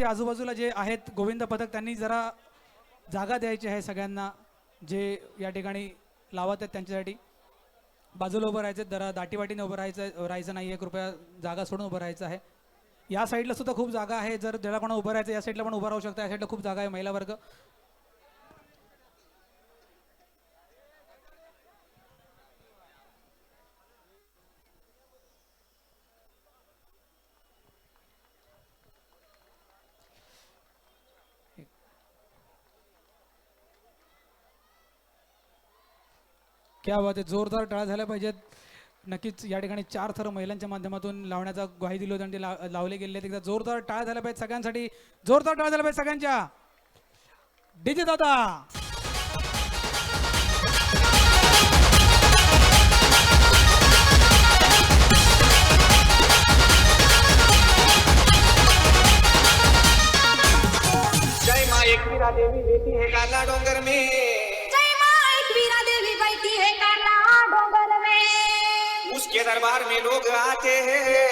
जे आजूबाजूला जे आहेत गोविंद पथक त्यांनी जरा जागा द्यायची आहे सगळ्यांना जे या ठिकाणी लावत आहेत त्यांच्यासाठी. बाजूला उभं राहायचं जरा दाटीवाटीने उभं राहायचं राहायचं नाही आहे कृपया जागा सोडून उभं राहायचं आहे. या साईडला सुद्धा खूप जागा आहे जर ज्याला कोणा उभं राहायचं या साईडला पण उभं राहू शकता या साईडला खूप जागा आहे महिला वर्ग. क्या बात आहे. जोरदार टाळ्या झाल्या पाहिजेत. नक्कीच या ठिकाणी चार थर महिलांच्या माध्यमातून लावण्याचा ग्वाही दिली होती आणि ते लाव- लावले गेले आहेत. एकदा जोरदार टाळ्या झाल्या पाहिजे सगळ्यांसाठी. जोरदार टाळ्या झाल्या पाहिजे सगळ्यांच्या. डीजे दादा. जय माँ देवी बेटी है काला डोंगर में। दरबार में लोग आते हैं।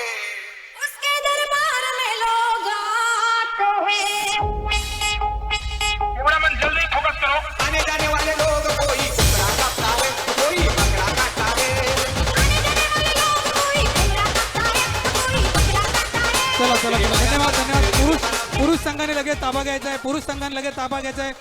उसके दरबार में लोग आते हैं। थोड़ा मन जल्दी फोकस करो। आने जाने वाले लोग कोई कुकड़ा काटता है बकरा काटता है। है है। चला चला चला। धन्यवाद धन्यवाद। पुरुष पुरुष संघाने लगेच ताबा घ्यायचा आहे पुरुष संघाने लगेच ताबा घ्यायचा आहे।